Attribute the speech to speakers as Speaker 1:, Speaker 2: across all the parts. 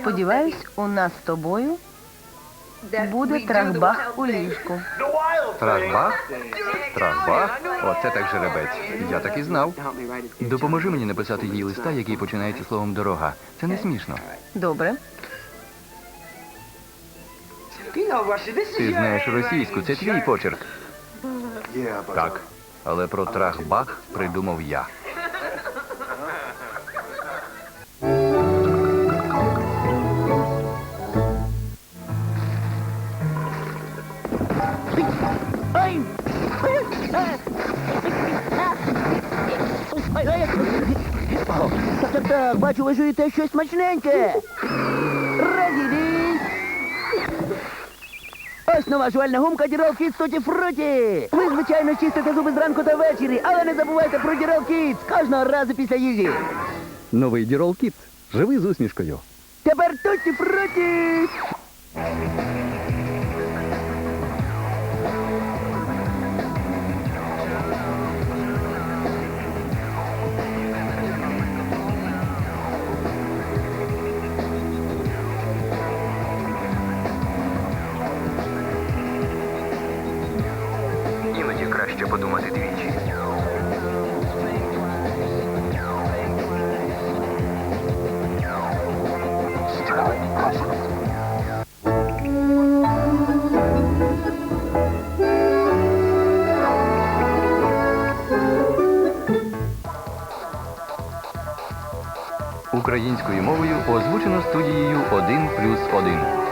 Speaker 1: Сподіваюсь, у нас з тобою буде трахбах у ліжку.
Speaker 2: Трахбах? Трахбах? Оце так жеребець. Я так і знав. Допоможи мені написати їй листа, який починається словом дорога. Це не смішно.
Speaker 1: Добре.
Speaker 2: Ти знаєш російську, це твій почерк. Так. Але про трахбах придумав я.
Speaker 3: Так, так, так, бачу, ви жуєте щось смачненьке. Розійдіть. Ось нова жувальна гумка Дірол Кіт Туті Фруті. Ви, звичайно, чистите зуби зранку та ввечері, але не забувайте про Дірол Кіт кожного разу після їжі.
Speaker 4: Новий Дірол Кіт. Живи з усмішкою.
Speaker 3: Тепер Туті Фруті.
Speaker 2: Подумати двічі. Українською мовою озвучено студією 1 плюс 1.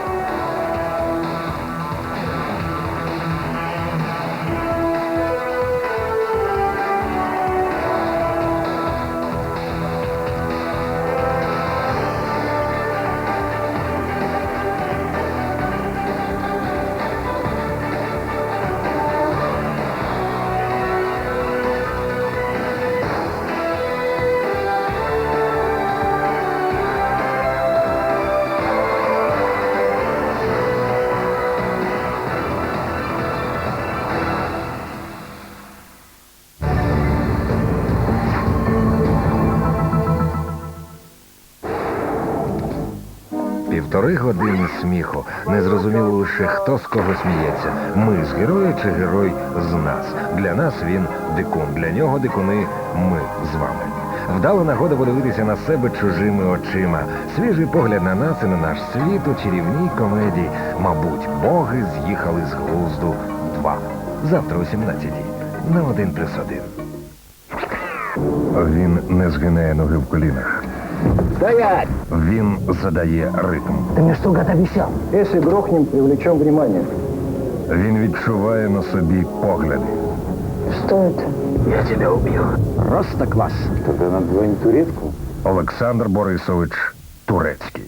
Speaker 5: Півтори години сміху. Не зрозуміло лише хто з кого сміється. Ми з героя чи герой з нас. Для нас він дикун. Для нього дикуни ми з вами. Вдала нагода подивитися на себе чужими очима. Свіжий погляд на нас і на наш світ у чарівній комедії. Мабуть, боги з'їхали з глузду два. Завтра о 17-й. На один плюс один. Він не згинає ноги в колінах.
Speaker 3: Стоять!
Speaker 5: Він задає ритм.
Speaker 3: Ты мне что, гад, обещал?
Speaker 6: Если грохнем, привлечем внимание.
Speaker 5: Він відчуває на собі погляди.
Speaker 3: Что это?
Speaker 6: Я тебя убью.
Speaker 4: Просто клас.
Speaker 6: Тогда надо звонить турецку.
Speaker 5: Олександр Борисович Турецький.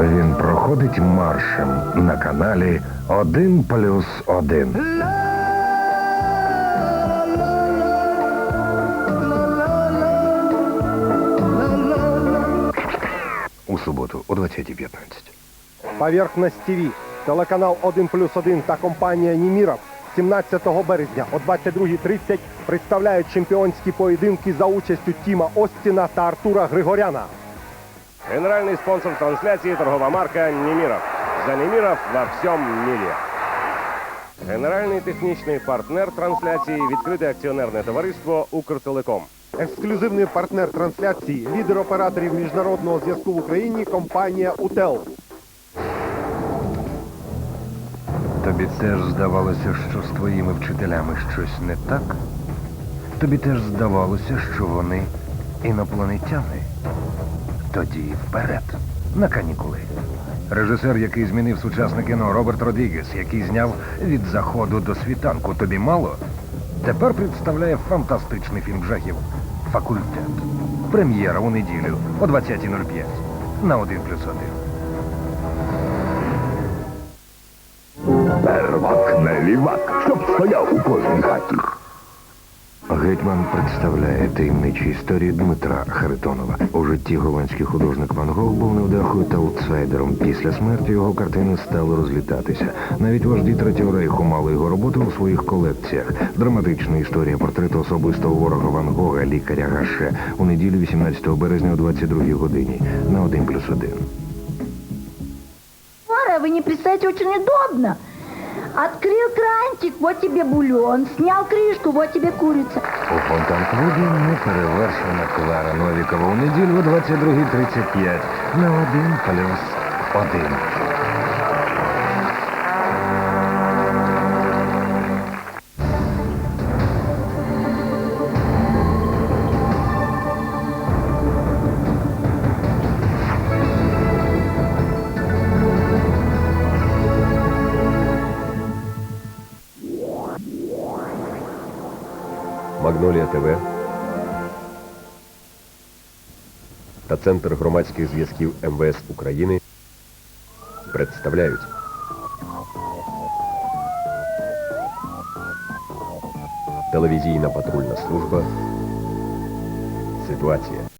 Speaker 5: Він проходить маршем на каналі «Один плюс один». Суботу о 20.15.
Speaker 7: Поверхность ТВ, телеканал 1 плюс 1 та компанія Німіров 17 березня о 22.30 представляють чемпіонські поєдинки за участю Тіма Остіна та Артура Григоряна.
Speaker 8: Генеральный спонсор трансляции торговая марка Немиров. За Немиров во всем мире. Генеральний технічний партнер трансляції відкрите акціонерне товариство Укртелеком.
Speaker 7: Ексклюзивний партнер трансляції, лідер операторів міжнародного зв'язку в Україні компанія УТЕЛ.
Speaker 5: Тобі теж здавалося, що з твоїми вчителями щось не так? Тобі теж здавалося, що вони інопланетяни? Тоді вперед, на канікули. Режисер, який змінив сучасне кіно Роберт Родрігес, який зняв від заходу до світанку, тобі мало? Тепер представляє фантастичний фільм жахів Факультет. Прем'єра у неділю о 20.05 на 1 плюс 1.
Speaker 6: Первак не лівак, щоб стояв у кожній хаті.
Speaker 5: Гетьман представляє таємничі історії Дмитра Харитонова. У житті голландський художник Ван Гог був невдахою та аутсайдером. Після смерті його картини стали розлітатися. Навіть вожді Третього рейху мали його роботи у своїх колекціях. Драматична історія портрету особистого ворога Ван Гога, лікаря Гаше, у неділю 18 березня о 22 годині на 1 плюс 1.
Speaker 9: Мара, вы не представляете, очень удобно. Открыл крантик, вот тебе бульон. Снял крышку, вот тебе курица.
Speaker 5: У Фонтанквуді неперевершена Клара Новікова у неділю о 22.35 на один плюс 1.
Speaker 8: Магнолія ТВ та Центр громадських зв'язків МВС України представляють телевізійна патрульна служба. Ситуація.